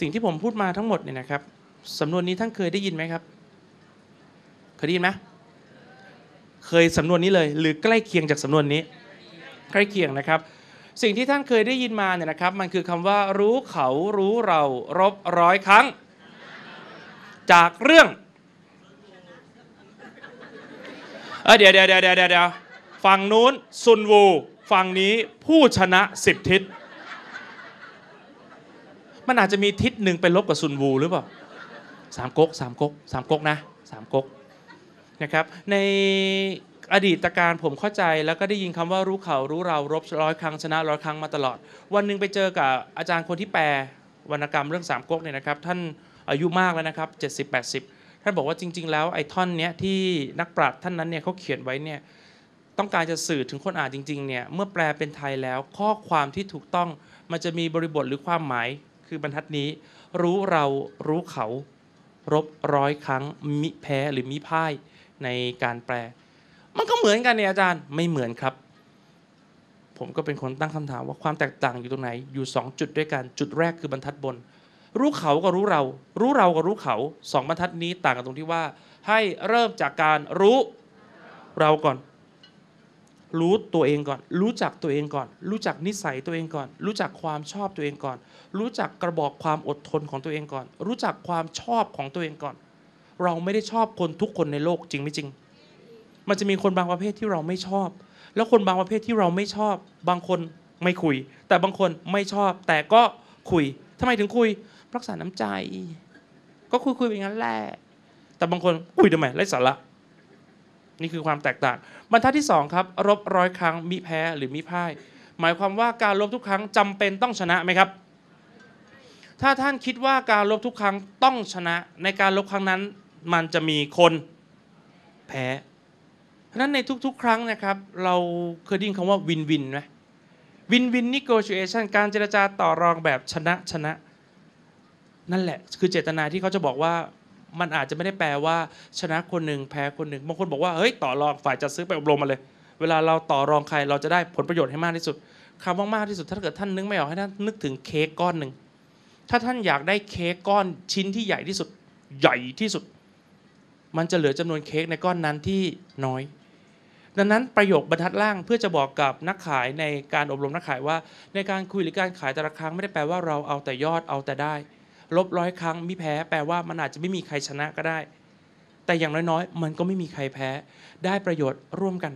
สิ่งที่ผมพูดมาทั้งหมดเนี่ยนะครับสำนวนนี้ท่านเคยได้ยินไหมครับ เคยได้ยินไหมเคยสำนวนนี้เลย หรือใกล้เคียงจากสำนวนนี้ ใกล้เคียงนะครับ สิ่งที่ท่านเคยได้ยินมาเนี่ยนะครับ มันคือคำว่ารู้เขารู้เรารบร้อยครั้ง จากเรื่องเอยเดี๋ยวเดี๋ยวเดี๋ยวเดี๋ยวเดี๋ยวฝั่งนู้นซุนวู ฝั่งนี้ผู้ชนะสิบทิศ มันอาจจะมีทิศหนึ่งไปลบกับซุนวูหรือเปล่าสามก๊กสามก๊กสามก๊กนะสามก๊กนะครับในอดีตการผมเข้าใจแล้วก็ได้ยินคำว่ารู้เขารู้เรารบร้อยครั้งชนะร้อยครั้งมาตลอด วันหนึ่งไปเจอกับอาจารย์คนที่แปลวรรณกรรมเรื่องสามก๊กเนี่ยนะครับ ท่านอายุมากแล้วนะครับ 70 80 ท่านบอกว่าจริง ๆ แล้วไอ้ท่อนเนี้ยที่นักปราชญ์ท่านนั้นเนี่ยเขาเขียนไว้เนี่ยต้องการจะสื่อถึงคนอ่านจริงๆเนี่ยเมื่อแปลเป็นไทยแล้วข้อความที่ถูกต้องมันจะมีบริบทหรือความหมาย คือบรรทัดนี้ รู้เรารู้เขา รบร้อยครั้งมิแพ้หรือมิพ่ายในการแปล มันก็เหมือนกันเนี่ยอาจารย์ไม่เหมือนครับ ผมก็เป็นคนตั้งคำถามว่าความแตกต่างอยู่ตรงไหน อยู่ 2 จุดด้วยกันจุดแรกคือบรรทัดบน รู้เขากับรู้เรา รู้เรากับรู้เขาสองบรรทัดนี้ต่างกันตรงที่ว่า ให้เริ่มจากการรู้เราก่อน รู้ตัวเองก่อน รู้จักตัวเองก่อน รู้จักนิสัยตัวเองก่อน รู้จักความชอบตัวเองก่อน รู้จักกระบอกความอดทนของตัวเองก่อน รู้จักความชอบของตัวเองก่อน เราไม่ได้ชอบคนทุกคนในโลกจริงไม่จริง มันจะมีคนบางประเภทที่เราไม่ชอบ แล้วคนบางประเภทที่เราไม่ชอบ บางคนไม่คุย แต่บางคนไม่ชอบ แต่ก็คุยทำไมถึงคุย รักษาน้ำใจ ก็คุยคุยไปงั้นแหละแต่บางคนคุยทำไมไร้สาระ นี่คือความแตกต่าง บรรทัดที่สองครับรบร้อยครั้งมิแพ้หรือมิพ่าย หมายความว่าการรบทุกครั้งจำเป็นต้องชนะไหมครับ ถ้าท่านคิดว่าการรบทุกครั้งต้องชนะ ในการรบครั้งนั้น มันจะมีคนแพ้เพราะนั้นในทุกๆ ครั้งนะครับ เราเคยได้ยินคำว่าวินวินไหมวินวินนิโกช a t ชันการเจรจาต่อรองแบบชนะชนะ นั่นแหละ คือเจตนาที่เขาจะบอกว่า มันอาจจะไม่ได้แปลว่า ชนะคนหนึ่งแพ้คนหนึ่งบางคนบอกว่าเฮ้ยต่อรองฝ่ายจัดซื้อไปอบรมมาเลย เวลาเราต่อรองใครเราจะได้ผลประโยชน์ให้มากที่สุดคำว่ามากที่สุด ถ้าเกิดท่านนึกไม่ออกให้ท่านนึกถึงเค้กก้อนหนึ่งถ้าท่านอยากได้เค้กก้อนชิ้นที่ใหญ่ที่สุดใหญ่ที่สุด มันจะเหลือจำนวนเค้กในก้อนนั้นที่น้อย ดังนั้นประโยคบรรทัดล่างเพื่อจะบอกกับนักขายในการอบรมนักขายว่า ในการคุยหรือการขายแต่ละครั้งไม่ได้แปลว่าเราเอาแต่ยอดเอาแต่ได้ ลบร้อยครั้งมิแพ้ แปลว่ามันอาจจะไม่มีใครชนะก็ได้ แต่อย่างน้อยๆ มันก็ไม่มีใครแพ้ ได้ประโยชน์ร่วมกัน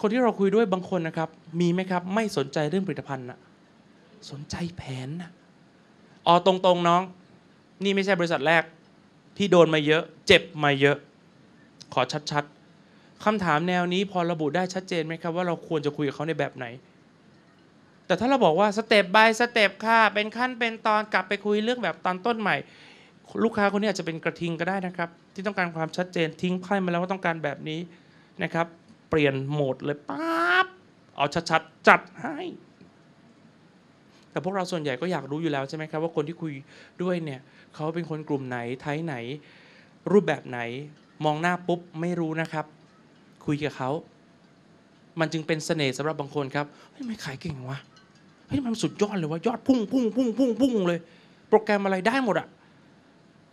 คนที่เราคุยด้วยบางคนนะครับ มีไหมครับ ไม่สนใจเรื่องผลิตภัณฑ์นะสนใจแผนนะอ๋อตรงๆน้อง นี่ไม่ใช่บริษัทแรก พี่โดนมาเยอะ เจ็บมาเยอะ ขอชัดๆคำถามแนวนี้พอระบุได้ชัดเจนไหมครับว่าเราควรจะคุยกับเขาในแบบไหน แต่ถ้าเราบอกว่าสเต็ป by สเต็ปค่ะ เป็นขั้นเป็นตอนกลับไปคุยเรื่องแบบตอนต้นใหม่ ลูกค้าคนนี้อาจจะเป็นกระทิงก็ได้นะครับ ที่ต้องการความชัดเจนทิ้งไพ่มาแล้วว่าต้องการแบบนี้นะครับ เปลี่ยนโหมดเลยปั๊บเอาชัดๆจัดให้ แต่พวกเราส่วนใหญ่ก็อยากรู้อยู่แล้วใช่ไหมครับว่าคนที่คุยด้วยเนี่ยเขาเป็นคนกลุ่มไหนไทยไหน รูปแบบไหนมองหน้าปุ๊บไม่รู้นะครับ คุยกับเขามันจึงเป็นเสน่ห์สำหรับบางคนครับเฮ้ยทำไม่ขายเก่งวะ เฮ้ยมันสุดยอดเลยวะยอดพุ่งพุ่งพุ่งพุ่งพุ่งเลย โปรแกรมอะไรได้หมดอะ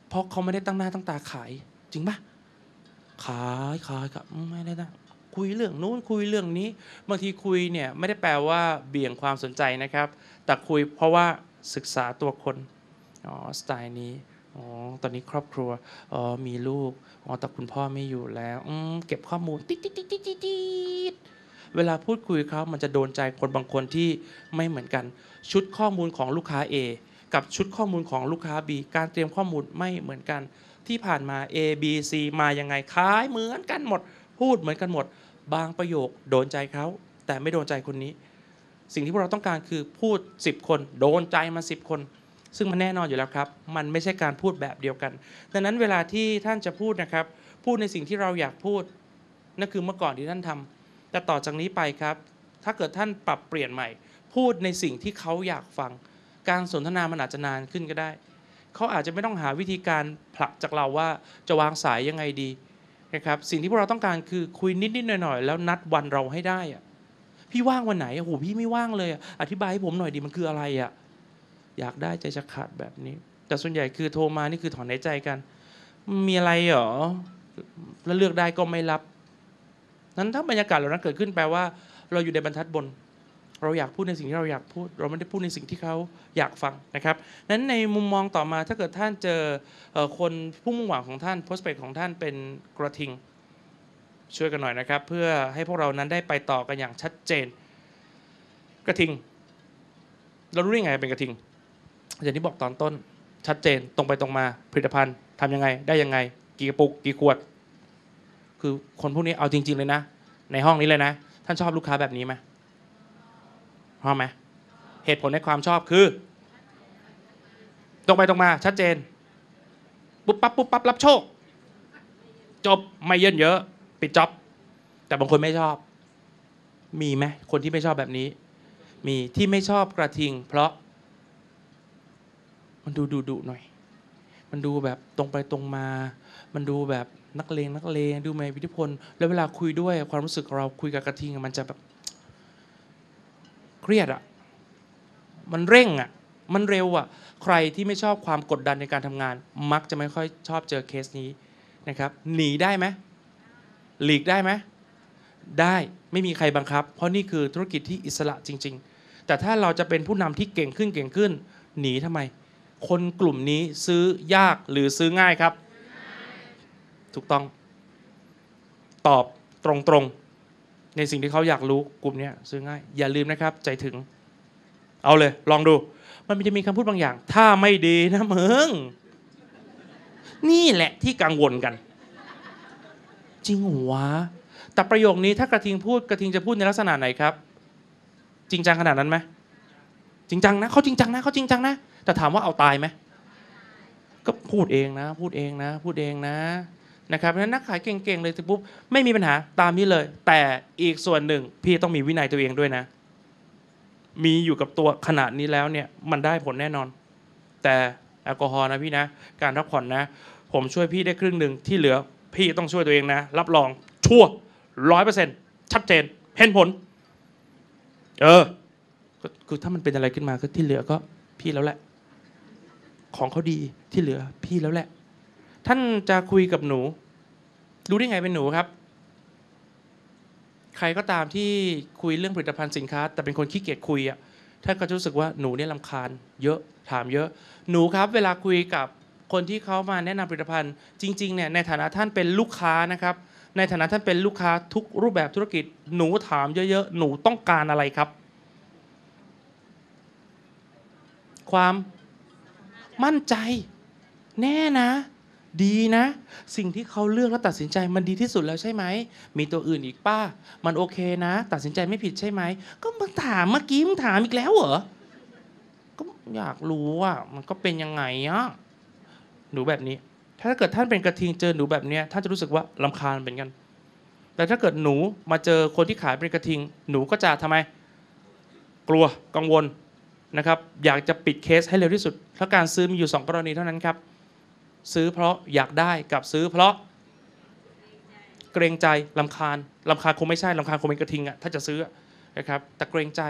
เพราะเขาไม่ได้ตั้งหน้าตั้งตาขาย จริงปะขายขายกับไม่ได้นะคุยเรื่องนู้นคุยเรื่องนี้บางทีคุยเนี่ยไม่ได้แปลว่าเบี่ยงความสนใจนะครับ แต่คุยเพราะว่าศึกษาตัวคนอ๋อสไตล์นี้อ๋อตอนนี้ครอบครัวอ๋อมีลูกอ๋อแต่คุณพ่อไม่อยู่แล้วอืมเก็บข้อมูลติ๊ดติ๊ดติ๊ดติ๊ดติ๊ด เวลาพูดคุยเขามันจะโดนใจคนบางคนที่ไม่เหมือนกัน ชุดข้อมูลของลูกค้า A กับชุดข้อมูลของลูกค้า B การเตรียมข้อมูลไม่เหมือนกัน ที่ผ่านมา A B C มายังไงคล้ายเหมือนกันหมด พูดเหมือนกันหมด บางประโยคโดนใจเขาแต่ไม่โดนใจคนนี้ สิ่งที่พวกเราต้องการคือพูด 10 คน โดนใจมา 10 คน ซึ่งมันแน่นอนอยู่แล้วครับ มันไม่ใช่การพูดแบบเดียวกัน ดังนั้นเวลาที่ท่านจะพูดนะครับ พูดในสิ่งที่เราอยากพูดนั่นคือเมื่อก่อนที่ท่านทำ แต่ต่อจากนี้ไปครับ ถ้าเกิดท่านปรับเปลี่ยนใหม่ พูดในสิ่งที่เขาอยากฟัง การสนทนามันอาจจะนานขึ้นก็ได้ เขาอาจจะไม่ต้องหาวิธีการผลักจากเราว่าจะวางสายยังไงดีนะครับสิ่งที่พวกเราต้องการคือคุยนิดๆหน่อยๆ แล้วนัดวันเราให้ได้อะพี่ว่างวันไหนโอ้โหพี่ไม่ว่างเลยอธิบายให้ผมหน่อยดิมันคืออะไรอะอยากได้ใจจะขาดแบบนี้ แต่ส่วนใหญ่คือโทรมานี่คือถอนหายใจกัน มีอะไรเหรอแล้วเลือกได้ก็ไม่รับ นั้นถ้าบรรยากาศเหล่านั้นเกิดขึ้นแปลว่า เราอยู่ในบรรทัดบน เราอยากพูดในสิ่งที่เราอยากพูด เราไม่ได้พูดในสิ่งที่เขาอยากฟังนะครับนั้นในมุมมองต่อมาถ้าเกิดท่านเจอคนผู้มุ่งหวังของท่าน prospect ของท่านเป็นกระทิง ช่วยกันหน่อยนะครับ เพื่อให้พวกเรานั้นได้ไปต่อกันอย่างชัดเจน กระทิง เรารู้ได้ไงเป็นกระทิงอย่างที่บอกตอนต้นชัดเจนตรงไปตรงมาผลิตภัณฑ์ทำยังไง ได้ยังไง กี่กระปุก กี่ขวด คือคนพวกนี้เอาจริง ๆ เลยนะ ในห้องนี้เลยนะ ท่านชอบลูกค้าแบบนี้ไหมชอบไหมเหตุผลในความชอบคือ ตรงไปตรงมาชัดเจน ปุ๊บปั๊บปุ๊บปั๊บรับโชค จบไม่เยินเยอะ ปิดจ็อบ แต่บางคนไม่ชอบ มีไหมคนที่ไม่ชอบแบบนี้ มีที่ไม่ชอบกระทิง เพราะ มันดูดุดุหน่อย มันดูแบบตรงไปตรงมา มันดูแบบ นักเลงนักเลงดูไม่วิทธิพล แล้วเวลาคุยด้วยความรู้สึกเราคุยกับกระทิงมันจะแบบเครียดอะมันเร่งอะมันเร็วอะใครที่ไม่ชอบความกดดันในการทำงาน มักจะไม่ค่อยชอบเจอเคสนี้นะครับ หนีได้ไหมหลีกได้ไหมได้ไม่มีใครบังคับ เพราะนี่คือธุรกิจที่อิสระจริง ๆ แต่ถ้าเราจะเป็นผู้นำที่เก่งขึ้นเก่งขึ้น หนีทำไม คนกลุ่มนี้ซื้อยากหรือซื้อง่ายครับ ถูกต้อง ตอบตรงๆ ในสิ่งที่เขาอยากรู้กลุ่มนี้ซื้อง่าย อย่าลืมนะครับ ใจถึง เอาเลย ลองดู มันจะมีคำพูดบางอย่าง ถ้าไม่ดีนะมึงนี่แหละที่กังวลกัน จริงหรอวแต่ประโยคนี้ถ้ากระทิงพูดกระทิงจะพูดในลักษณะไหนครับ จริงจังขนาดนั้นไหมจริงจังนะเขาจริงจังนะเขาจริงจังนะแต่ถามว่าเอาตายไหมก็พูดเองนะ พูดเองนะ พูดเองนะ นะครับเพราะฉะนั้นนักขายเก่งๆเลยสิปุ๊บไม่มีปัญหาตามนี้เลย แต่อีกส่วนหนึ่งพี่ต้องมีวินัยตัวเองด้วยนะ มีอยู่กับตัวขนาดนี้แล้วเนี่ยมันได้ผลแน่นอน แต่แอลกอฮอล์นะพี่นะ การพักผ่อนนะ ผมช่วยพี่ได้ครึ่งหนึ่งที่เหลือพี่ต้องช่วยตัวเองนะ รับรองชัวร้อยเปอร์เซ็นต์ชัดเจน เห็นผล เออคือถ้ามันเป็นอะไรขึ้นมาก็ที่เหลือก็พี่แล้วแหละ ของเขาดีที่เหลือพี่แล้วแหละ ท่านจะคุยกับหนู รู้ได้ไงเป็นหนูครับ ใครก็ตามที่คุยเรื่องผลิตภัณฑ์สินค้า แต่เป็นคนขี้เกียจคุยอะท่านก็จะรู้สึกว่าหนูเนี่ยลำคาญ เยอะถามเยอะ หนูครับ เวลาคุยกับคนที่เขามาแนะนำผลิตภัณฑ์จริงๆเนี่ยในฐานะท่านเป็นลูกค้านะครับ ในฐานะท่านเป็นลูกค้าทุกรูปแบบธุรกิจ หนูถามเยอะๆหนูต้องการอะไรครับ ความมั่นใจ แน่นะ ดีนะ สิ่งที่เขาเลือกและตัดสินใจมันดีที่สุดแล้วใช่ไหม มีตัวอื่นอีกป้า มันโอเคนะ ตัดสินใจไม่ผิดใช่ไหม ก็มึงถามเมื่อกี้มึงถามอีกแล้วเหรอ ก็อยากรู้ว่ามันก็เป็นยังไงอะหนูแบบนี้ ถ้าเกิดท่านเป็นกระทิงเจอหนูแบบเนี้ยท่านจะรู้สึกว่าลำคาญเป็นกัน แต่ถ้าเกิดหนูมาเจอคนที่ขายเป็นกระทิง หนูก็จะทำไม กลัวกังวลนะครับ อยากจะปิดเคสให้เร็วที่สุดเพราะการซื้อมีอยู่สองกรณีเท่านั้นครับ ซื้อเพราะอยากได้กับซื้อเพราะเกรงใจลำคาญลำคาญคงไม่ใช่ลำคาญคงเป็นกระทิงอะถ้าจะซื้อนะครับแต่เกรงใจ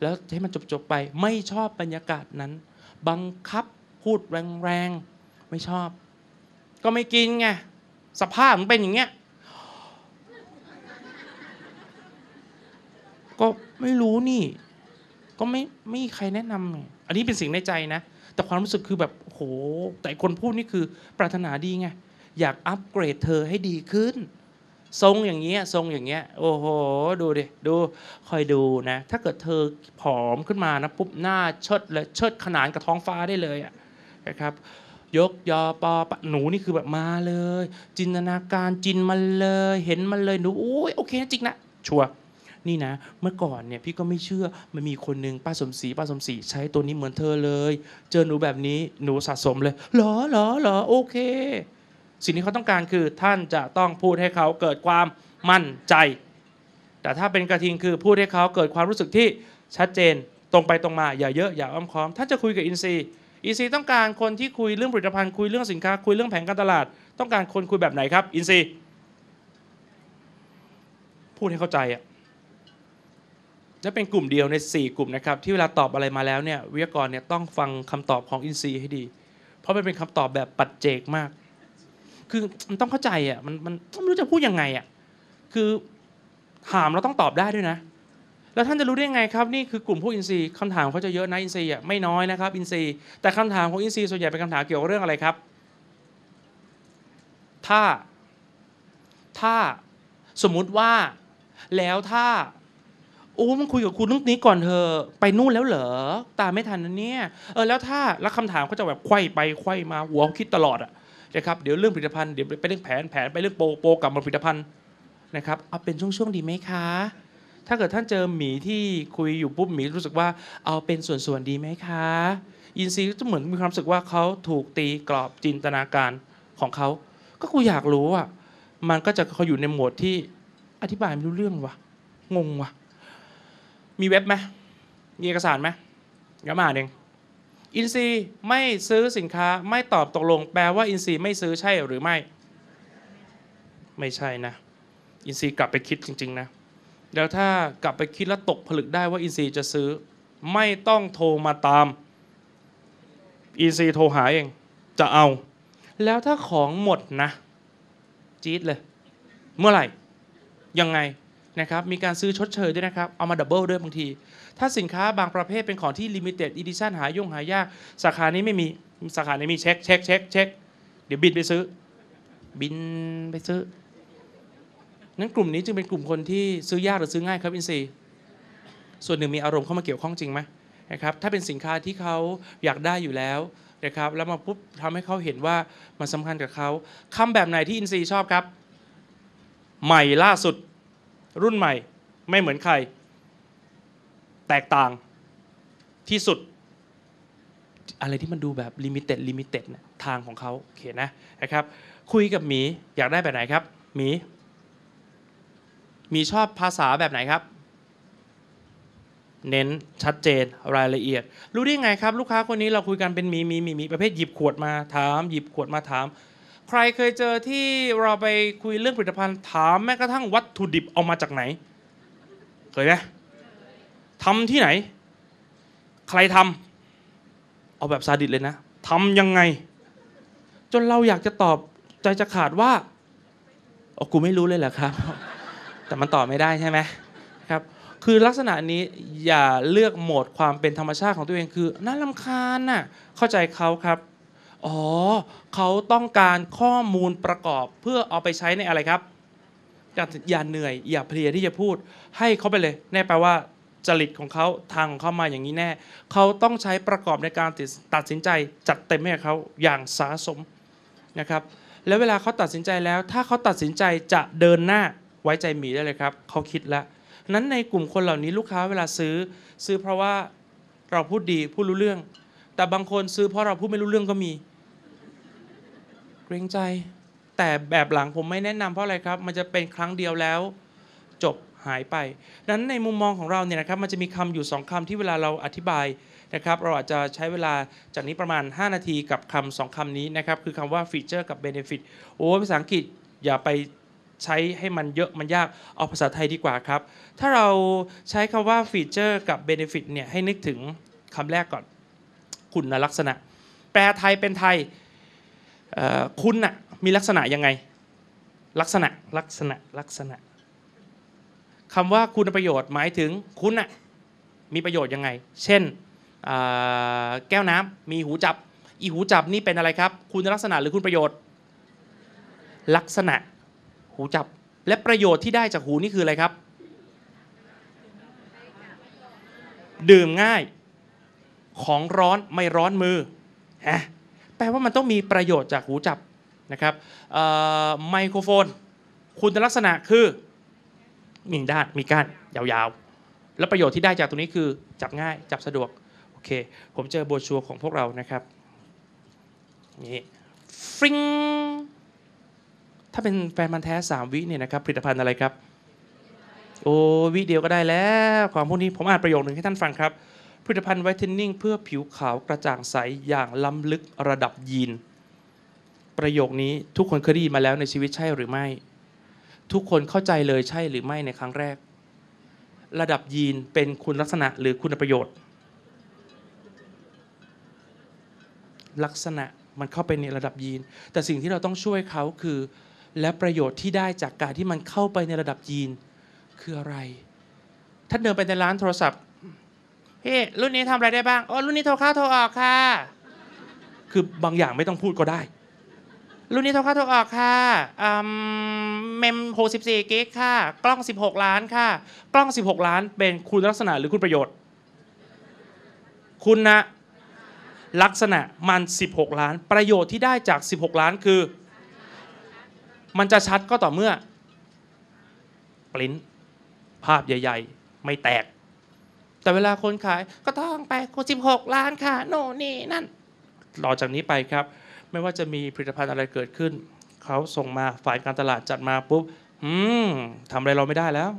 แล้วให้มันจบๆไปไม่ชอบบรรยากาศนั้น บังคับพูดแรงๆไม่ชอบ ก็ไม่กินไงสภาพมันเป็นอย่างเงี้ยก็ไม่รู้นี่ ก็ไม่ไม่มีใครแนะนำไงอันนี้เป็นสิ่งในใจนะ แต่ความรู้สึกคือแบบโห แต่คนพูดนี่คือปรารถนาดีไง อยากอัปเกรดเธอให้ดีขึ้น ทรงอย่างเงี้ยทรงอย่างเงี้ยโอ้โห ดูดิดูคอยดูนะ ถ้าเกิดเธอผอมขึ้นมานะปุ๊บหน้าเชิดเลยเชิดขนานกับท้องฟ้าได้เลยอะนะครับยกยอปอปะหนูนี่คือแบบมาเลย จินตนาการจินมันเลย เห็นมันเลยหนูโอ้ยโอเคจริงนะชัวร์ นี่นะ เมื่อก่อนเนี่ยพี่ก็ไม่เชื่อมันมีคนหนึ่งป้าสมศรีป้าสมศรีใช้ตัวนี้เหมือนเธอเลย เจอหนูแบบนี้หนูสะสมเลยหรอหรอหรอโอเค สิ่งที่เขาต้องการคือท่านจะต้องพูดให้เขาเกิดความมั่นใจ แต่ถ้าเป็นกระทิงคือพูดให้เขาเกิดความรู้สึกที่ชัดเจนตรงไปตรงมาอย่าเยอะอย่าอ้อมค้อม ถ้าจะคุยกับอินซีย์อินซีย์ต้องการคนที่คุยเรื่องผลิตภัณฑ์คุยเรื่องสินค้า คุยเรื่องแผนการตลาด ต้องการคนคุยแบบไหนครับ อินซีย์พูดให้เข้าใจอะ และเป็นกลุ่มเดียวใน 4 กลุ่มนะครับที่เวลาตอบอะไรมาแล้วเนี่ยวิทยากรเนี่ยต้องฟังคำตอบของอินซีให้ดี เพราะมันเป็นคำตอบแบบปัจเจกมาก คือมันต้องเข้าใจอะมันมันไม่รู้จะพูดยังไงอะคือถามเราต้องตอบได้ด้วยนะ แล้วท่านจะรู้ได้ไงครับนี่คือกลุ่มพวกอินทรีย์คำถามเขาจะเยอะนะอินทรีย์อะไม่น้อยนะครับอินทรีย์แต่คำถามของอินทรีย์ส่วนใหญ่เป็นคำถามเกี่ยวกับเรื่องอะไรครับ ถ้าถ้าสมมุติว่าแล้วถ้า อ้มันคุยกับคุณเรื่องนี้ก่อนเธอะไปนู่นแล้วเหรอตามไม่ทันนะเนี่ยเออแล้วถ้าแล้วคำถามเขาจะแบบไขว้ไปไขว้มาหัวเขาคิดตลอดอะนะครับเดี๋ยวเรื่องผลิตภัณฑ์เดี๋ยวไปเรื่องแผนแผนไปเรื่องโปรโปรกลับมาผลิตภัณฑ์นะครับเอาเป็นช่วงๆดีไหมคะ ถ้าเกิดท่านเจอหมีที่คุยอยู่ปุ๊บหมีรู้สึกว่าเอาเป็นส่วนๆดีไหมคะอินซีก็จะเหมือนมีความรู้สึกว่าเขาถูกตีกรอบจินตนาการของเขา ก็กูอยากรู้อะมันก็จะเขาอยู่ในโหมดที่อธิบายไม่รู้เรื่องวะงงวะ มีเว็บไหมมีเอกสารไหมเดี๋ยวมาอ่านเองอินซีไม่ซื้อสินค้าไม่ตอบตกลง แปลว่าอินซีไม่ซื้อใช่หรือไม่ ไม่ใช่นะ อินซีกลับไปคิดจริง ๆ นะแล้วถ้ากลับไปคิดแล้วตกผลึกได้ว่าอินซีจะซื้อ ไม่ต้องโทรมาตาม อินซีโทรหาเอง จะเอา แล้วถ้าของหมดนะ จี๊ดเลย เมื่อไหร่ ยังไง นะครับมีการซื้อชดเชยด้วยนะครับ เอามาดับเบิลด้วยบางที ถ้าสินค้าบางประเภทเป็นของที่ลิมิเต็ดอีดิชั่นหายงหายาก สาขานี้ไม่มีสาขานี้มีเช็คเช็คเช็คเช็คเดี๋ยวบินไปซื้อ บินไปซื้อ นั้นกลุ่มนี้จึงเป็นกลุ่มคนที่ซื้อยากหรือซื้อง่ายครับอินซีส่วนหนึ่งมีอารมณ์เข้ามาเกี่ยวข้องจริงไหมนะครับถ้าเป็นสินค้าที่เขาอยากได้อยู่แล้วนะครับแล้วมาปุ๊บทำให้เขาเห็นว่ามันสำคัญกับเขาคำแบบไหนที่อินซีชอบครับ ใหม่ล่าสุด รุ่นใหม่ไม่เหมือนใคร แตกต่างที่สุด อะไรที่มันดูแบบลิมิเต็ดลิมิเต็ดทางของเขาโอเคนะนะครับ คุยกับหมีอยากได้แบบไหนครับหมีมีชอบภาษาแบบไหนครับ เน้นชัดเจนรายละเอียด รู้ได้ไงครับ ลูกค้าคนนี้เราคุยกันเป็นมีมีมีมีประเภทหยิบขวดมาถาม หยิบขวดมาถาม ใครเคยเจอที่เราไปคุยเรื่องผลิตภัณฑ์ถามแม้กระทั่งวัตถุดิบเอามาจากไหน เคยไหมทำที่ไหน ใครทำเอาแบบซาดิสเลยนะทำยังไง จนเราอยากจะตอบใจจะขาดว่าอ๋อกูไม่รู้เลยเหรอครับ แต่มันตอบไม่ได้ใช่ไหมครับ คือลักษณะนี้อย่าเลือกโหมดความเป็นธรรมชาติของตัวเองคือน่าลำคาญน่ะเข้าใจเขาครับ อ๋อเขาต้องการข้อมูลประกอบเพื่อเอาไปใช้ในอะไรครับอย่าเหนื่อย อย่าเพลียที่จะพูด ให้เขาไปเลยแน่แปลว่าจริตของเขาทางของเขามาอย่างนี้แน่ เขาต้องใช้ประกอบในการตัดสินใจจัดเต็มให้เขาอย่างสาสมนะครับแล้วเวลาเขาตัดสินใจแล้ว ถ้าเขาตัดสินใจจะเดินหน้าไว้ใจหมีได้เลยครับเขาคิดแล้วนั้นในกลุ่มคนเหล่านี้ลูกค้าเวลาซื้อ ซื้อเพราะว่าเราพูดดีพูดรู้เรื่อง แต่บางคนซื้อเพราะเราพูดไม่รู้เรื่องก็มี รงใจ แต่แบบหลังผมไม่แนะนำเพราะอะไรครับ มันจะเป็นครั้งเดียวแล้ว จบหายไปนั้นในมุมมองของเราเนี่ยนะครับมันจะมีคำอยู่สองคำที่เวลาเราอธิบายนะครับ เราอาจจะใช้เวลาจากนี้ประมาณ 5 นาทีกับคำสองคำนี้นะครับ คือคำว่าฟีเจอร์กับ benefit โอ้ภาษาอังกฤษอย่าไปใช้ให้มันเยอะมันยากเอาภาษาไทยดีกว่าครับ ถ้าเราใช้คำว่าฟีเจอร์กับ benefit เนี่ยให้นึกถึงคำแรกก่อน คุณลักษณะ แปลไทยเป็นไทย คุณน่ะมีลักษณะยังไง ลักษณะลักษณะลักษณะคำว่าคุณประโยชน์หมายถึงคุณน่ะมีประโยชน์ยังไง เช่นแก้วน้ำมีหูจับ อีหูจับนี่เป็นอะไรครับ คุณลักษณะหรือคุณประโยชน์ ลักษณะหูจับ และประโยชน์ที่ได้จากหูนี่คืออะไรครับ ดื่มง่าย ของร้อนไม่ร้อนมือฮะ ลว่ามันต้องมีประโยชน์จากหูจับนะครับไมโครโฟน คุณลักษณะคือมีด้านมีก้านยาวๆ แล้วประโยชน์ที่ได้จากตรงนี้คือจับง่ายจับสะดวกโอเค ผมเจอโบรชัวร์ของพวกเรานะครับนี่ฟริงถ้าเป็นแฟนมันแท้ 3 วิเนี่ยนะครับผลิตภัณฑ์อะไรครับ โอ้วิเดียวก็ได้แล้วของพวกนี้ผมอ่านประโยคหนึ่งให้ท่านฟังครับ ผลิตภัณฑ์ไวท์เทนนิ่งเพื่อผิวขาวกระจ่างใสอย่างล้ำลึกระดับยีน ประโยคนี้ทุกคนเคยได้ยินมาแล้วในชีวิตใช่หรือไม่ ทุกคนเข้าใจเลยใช่หรือไม่ในครั้งแรก ระดับยีนเป็นคุณลักษณะหรือคุณประโยชน์ ลักษณะมันเข้าไปในระดับยีน แต่สิ่งที่เราต้องช่วยเขาคือ และประโยชน์ที่ได้จากการที่มันเข้าไปในระดับยีน คืออะไรท่าเดินไปในร้านโทรศัพท์ พี่รุ่นนี้ทำอะไรได้บ้างอ๋อรุ่นนี้โทรเข้าโทรออกค่ะ คือบางอย่างไม่ต้องพูดก็ได้ รุ่นนี้โทรเข้าโทรออกค่ะอืมเมม64กิกค่ะ กล้อง 16 ล้านค่ะ กล้อง 16 ล้านเป็นคุณลักษณะหรือคุณประโยชน์ คุณนะลักษณะมัน 16 ล้าน ประโยชน์ที่ได้จาก 16 ล้านคือ มันจะชัดก็ต่อเมื่อปริ้นภาพใหญ่ ๆ ไม่แตก แต่เวลาคนขายก็ต้องไปคนสิบหกล้านค่ะ โน่นนี่นั่นต่อจากนี้ไปครับ ไม่ว่าจะมีผลิตภัณฑ์อะไรเกิดขึ้น เขาส่งมาฝ่ายการตลาดจัดมาปุ๊บอืมทำอะไรเราไม่ได้แล้ว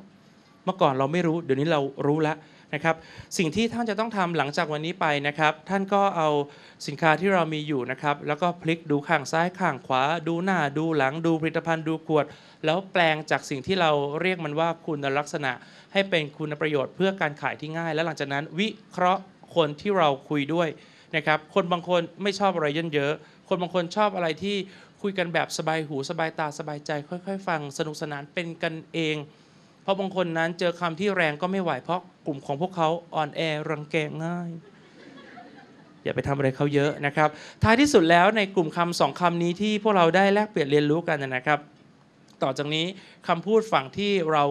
เมื่อก่อนเราไม่รู้ เดี๋ยวนี้เรารู้แล้ว นะครับสิ่งที่ท่านจะต้องทำหลังจากวันนี้ไปนะครับท่านก็เอาสินค้าที่เรามีอยู่นะครับแล้วก็พลิกดูข้างซ้ายข้างขวา ดูหน้าดูหลังดูผลิตภัณฑ์ดูขวด แล้วแปลงจากสิ่งที่เราเรียกมันว่าคุณลักษณะ ให้เป็นคุณประโยชน์เพื่อการขายที่ง่าย และหลังจากนั้นวิเคราะห์คนที่เราคุยด้วยนะครับคนบางคนไม่ชอบอะไรเยอะๆคนบางคนชอบอะไรที่คุยกันแบบสบายหูสบายตาสบายใจ ค่อย ๆ ฟังสนุกสนานเป็นกันเอง เพราะบางคนนั้นเจอคำที่แรงก็ไม่ไหวเพราะกลุ่มของพวกเขาอ่อนแอรังแกง่าย อย่าไปทำอะไรเขาเยอะนะครับ ท้ายที่สุดแล้วในกลุ่มคำสองคำนี้ที่พวกเราได้แลกเปลี่ยนเรียนรู้กันนะครับต่อจากนี้คำพูดฝั่งที่เรา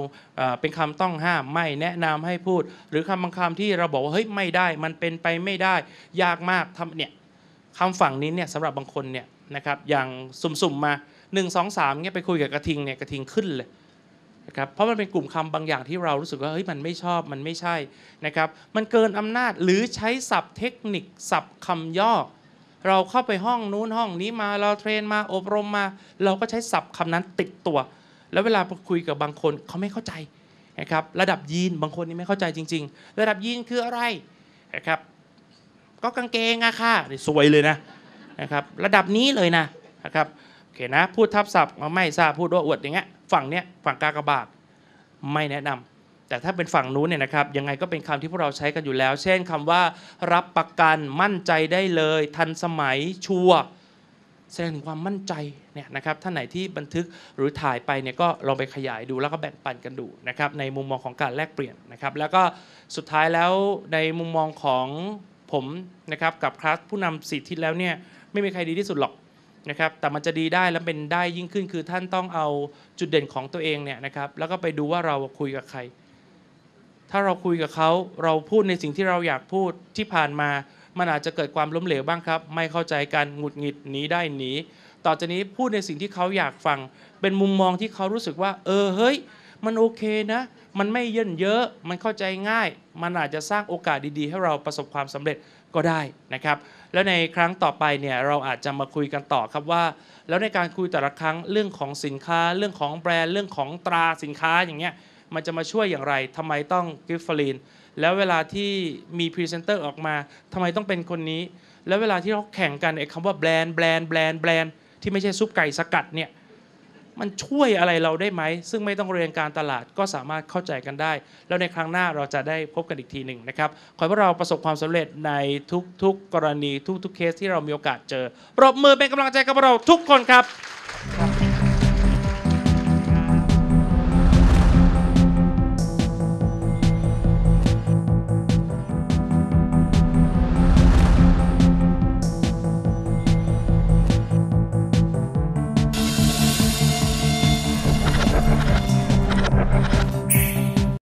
เป็นคำต้องห้ามไม่แนะนำให้พูด หรือคำบางคำที่เราบอกว่าเฮ้ยไม่ได้ มันเป็นไปไม่ได้ยากมากทำเนี่ยคำฝั่งนี้เนี่ยสำหรับบางคนเนี่ยนะครับอย่างสุ่มๆมา 1 2 3เนี่ยไปคุยกับกระทิงเนี่ยกระทิงขึ้นเลย นะครับเพราะมันเป็นกลุ่มคำบางอย่างที่เรารู้สึกว่าเฮ้ยมันไม่ชอบมันไม่ใช่นะครับมันเกินอำนาจหรือใช้ศัพท์เทคนิคศัพท์คำย่อ เราเข้าไปห้องนู้นห้องนี้มาเราเทรนมาอบรมมา เราก็ใช้ศัพท์คำนั้นติดตัว แล้วเวลาคุยกับบางคนเขาไม่เข้าใจนะครับระดับยีนบางคนนี่ไม่เข้าใจจริง ๆ ระดับยีนคืออะไรนะครับก็กางเกงอะค่ะสวยเลยนะนะครับระดับนี้เลยนะนะครับโอเคนะพูดทับศัพท์ไม่ทราบพูดว่าอวดอย่างเงี้ย ฝั่งเนี้ยฝั่งกากบาทไม่แนะนำแต่ถ้าเป็นฝั่งนู้นเนี่ยนะครับยังไงก็เป็นคำที่พวกเราใช้กันอยู่แล้ว เช่นคำว่ารับประกันมั่นใจได้เลย ทันสมัยชัวแสดงถึงความมั่นใจเนี่ยนะครับท่านไหนที่บันทึกหรือถ่ายไปเนี่ยก็ลองไปขยายดูแล้วก็แบ่งปันกันดูนะครับในมุมมองของการแลกเปลี่ยนนะครับแล้วก็สุดท้ายแล้วในมุมมองของผมนะครับกับคลาสผู้นำสิทธิแล้วเนี่ยไม่มีใครดีที่สุดหรอก นะครับแต่มันจะดีได้และเป็นได้ยิ่งขึ้นคือท่านต้องเอาจุดเด่นของตัวเองเนี่ยนะครับแล้วก็ไปดูว่าเราคุยกับใคร ถ้าเราคุยกับเขาเราพูดในสิ่งที่เราอยากพูดที่ผ่านมา มันอาจจะเกิดความล้มเหลวบ้างครับ ไม่เข้าใจกันหงุดหงิดหนีได้หนีต่อจากนี้พูดในสิ่งที่เขาอยากฟัง เป็นมุมมองที่เขารู้สึกว่า เออเฮ้ย มันโอเคนะ มันไม่เยินเยอะ มันเข้าใจง่าย มันอาจจะสร้างโอกาสดีๆ ให้เราประสบความสำเร็จก็ได้นะครับ แล้วในครั้งต่อไปเนี่ยเราอาจจะมาคุยกันต่อครับว่า แล้วในการคุยแต่ละครั้งเรื่องของสินค้า เรื่องของแบรนด์เรื่องของตราสินค้าอย่างเงี้ยมันจะมาช่วยอย่างไรทำไมต้องกิฟฟลีนแล้วเวลาที่มีพรีเซนเตอร์ออกมาทำไมต้องเป็นคนนี้ แล้วเวลาที่เขาแข่งกันไอ้คำว่าแบรนด์แบรนด์แบรนด์แบรนด์ที่ไม่ใช่ซุปไก่สกัดเนี่ย มันช่วยอะไรเราได้ไหม ซึ่งไม่ต้องเรียนการตลาดก็สามารถเข้าใจกันได้ แล้วในครั้งหน้าเราจะได้พบกันอีกทีหนึ่งนะครับ ขอให้พวกเราประสบความสำเร็จในทุกๆกรณีทุกๆเคสที่เรามีโอกาสเจอ ปรบมือเป็นกำลังใจกับเราทุกคนครับ